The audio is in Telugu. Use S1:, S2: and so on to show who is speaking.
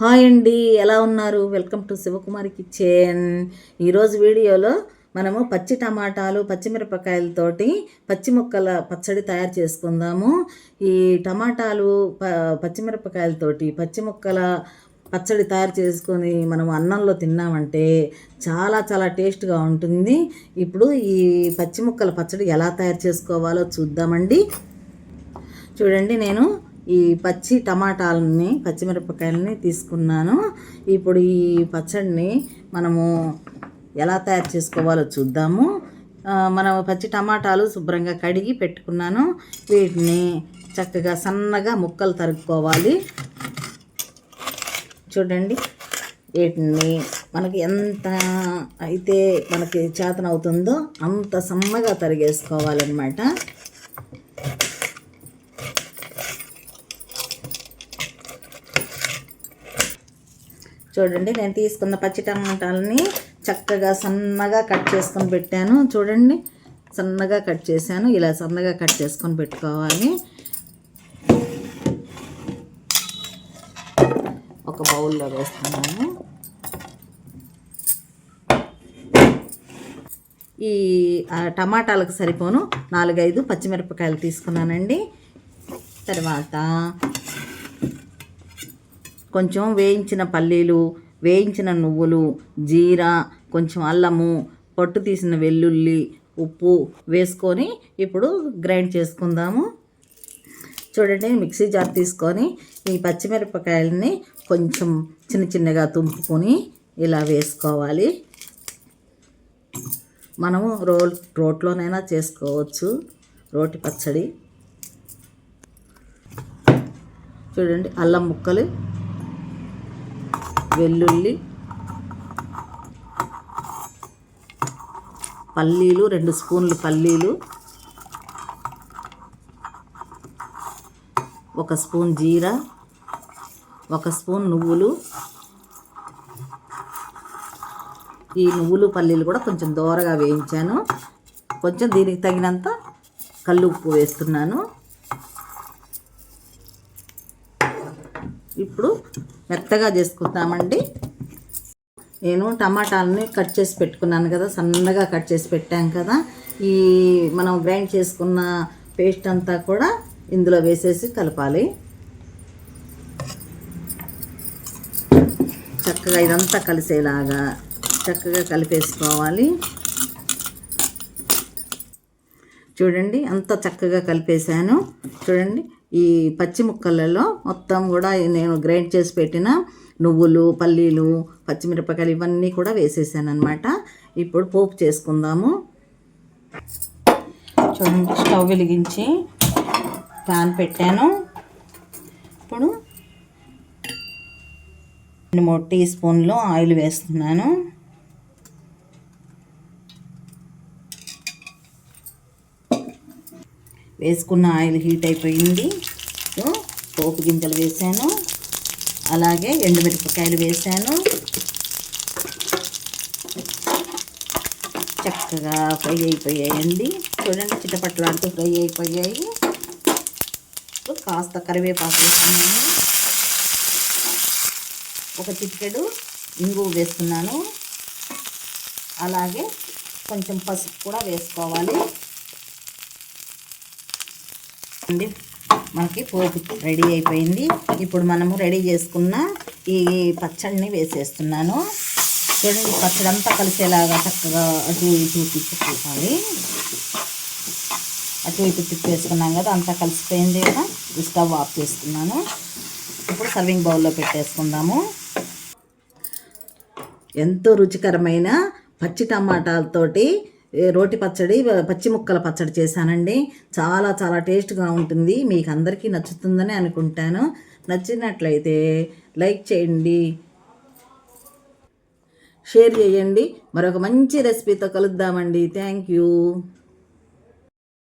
S1: హాయ్ అండి ఎలా ఉన్నారు? Welcome to Shivakumari kitchen. ఈరోజు వీడియోలో మనము పచ్చి టమాటాలు పచ్చిమిరపకాయలతోటి పచ్చి ముక్కల పచ్చడి తయారు చేసుకుందాము. ఈ టమాటాలు ప పచ్చిమిరపకాయలతోటి పచ్చి ముక్కల పచ్చడి తయారు చేసుకొని మనం అన్నంలో తిన్నామంటే చాలా చాలా టేస్ట్గా ఉంటుంది. ఇప్పుడు ఈ పచ్చి ముక్కల పచ్చడి ఎలా తయారు చేసుకోవాలో చూద్దామండి. చూడండి నేను ఈ పచ్చి టమాటాలని పచ్చిమిరపకాయలని తీసుకున్నాను. ఇప్పుడు ఈ పచ్చడిని మనము ఎలా తయారు చేసుకోవాలో చూద్దాము. మనం పచ్చి టమాటాలు శుభ్రంగా కడిగి పెట్టుకున్నాను. వీటిని చక్కగా సన్నగా ముక్కలు తరుక్కోవాలి. చూడండి వీటిని మనకి ఎంత అయితే మనకి చేతనవుతుందో అంత సన్నగా తరిగేసుకోవాలన్నమాట. చూడండి నేను తీసుకున్న పచ్చి టమాటాలని చక్కగా సన్నగా కట్ చేసుకొని పెట్టాను. చూడండి సన్నగా కట్ చేశాను. ఇలా సన్నగా కట్ చేసుకొని పెట్టుకోవాలి. ఒక బౌల్లో వేస్తున్నాను. ఈ టమాటాలకు సరిపోను. నాలుగైదు పచ్చిమిరపకాయలు తీసుకున్నానండి. తర్వాత కొంచెం వేయించిన పల్లీలు వేయించిన నువ్వులు జీరా కొంచెం అల్లము పొట్టు తీసిన వెల్లుల్లి ఉప్పు వేసుకొని ఇప్పుడు గ్రైండ్ చేసుకుందాము. చూడండి మిక్సీ జార్ తీసుకొని ఈ పచ్చిమిరపకాయలని కొంచెం చిన్న చిన్నగా తుంపుకొని ఇలా వేసుకోవాలి. మనము రోల్ రోట్లోనైనా చేసుకోవచ్చు. రోటి పచ్చడి. చూడండి అల్లం ముక్కలు వెల్లుల్లి పల్లీలు రెండు స్పూన్లు పల్లీలు ఒక స్పూన్ జీరా ఒక స్పూన్ నువ్వులు. ఈ నువ్వులు పల్లీలు కూడా కొంచెం దోరగా వేయించాను. కొంచెం దీనికి తగినంత కళ్ళు ఉప్పు వేస్తున్నాను. ఇప్పుడు మెత్తగా చేసుకుందామండి. నేను టమాటాలని కట్ చేసి పెట్టుకున్నాను కదా సన్నగా కట్ చేసి పెట్టాం కదా. ఈ మనం గ్రైండ్ చేసుకున్న పేస్ట్ అంతా కూడా ఇందులో వేసేసి కలపాలి. చక్కగా ఇదంతా కలిసేలాగా చక్కగా కలిపేసుకోవాలి. చూడండి అంత చక్కగా కలిపేశాను. చూడండి ఈ పచ్చి ముక్కలలో మొత్తం కూడా నేను గ్రైండ్ చేసి పెట్టిన నువ్వులు పల్లీలు పచ్చిమిరపకాయలు ఇవన్నీ కూడా వేసేసాను అనమాట ఇప్పుడు పోపు చేసుకుందాము. చూడండి స్టవ్ వెలిగించి ప్యాన్ పెట్టాను. ఇప్పుడు రెండు మూడు టీ స్పూన్లు ఆయిల్ వేస్తున్నాను. వేసుకున్న ఆయిల్ హీట్ అయిపోయింది. సో పోపు గింజలు వేసాను. అలాగే ఎండుమిరపకాయలు వేసాను. చక్కగా ఫ్రై అయిపోయాయండి. చూడండి చిటపట్లాడుతూ ఫ్రై అయిపోయాయి. కాస్త కరివేపాకు వేస్తున్నాను. ఒక చిటికెడు ఇంగువ వేస్తున్నాను. అలాగే కొంచెం పసుపు కూడా వేసుకోవాలి. అండి మనకి పోపు రెడీ అయిపోయింది. ఇప్పుడు మనము రెడీ చేసుకున్న ఈ పచ్చడిని వేసేస్తున్నాను. చూడండి పచ్చడి అంతా కలిసేలాగా చక్కగా అటు ఇటు తిప్పుకోవాలి. అటు ఇటు తిప్పేసుకున్నాం కదా అంతా కలిసిపోయింది కదా. స్టవ్ ఆఫ్ చేసుకున్నాను. ఇప్పుడు సర్వింగ్ బౌల్లో పెట్టేసుకుందాము. ఎంతో రుచికరమైన పచ్చి టమాటాలతోటి రోటి పచ్చడి పచ్చి ముక్కల పచ్చడి చేశానండి. చాలా చాలా టేస్ట్గా ఉంటుంది. మీకు అందరికీ నచ్చుతుందని అనుకుంటాను. నచ్చినట్లయితే లైక్ చేయండి షేర్ చేయండి. మరొక మంచి రెసిపీతో కలుద్దామండి. Thank you.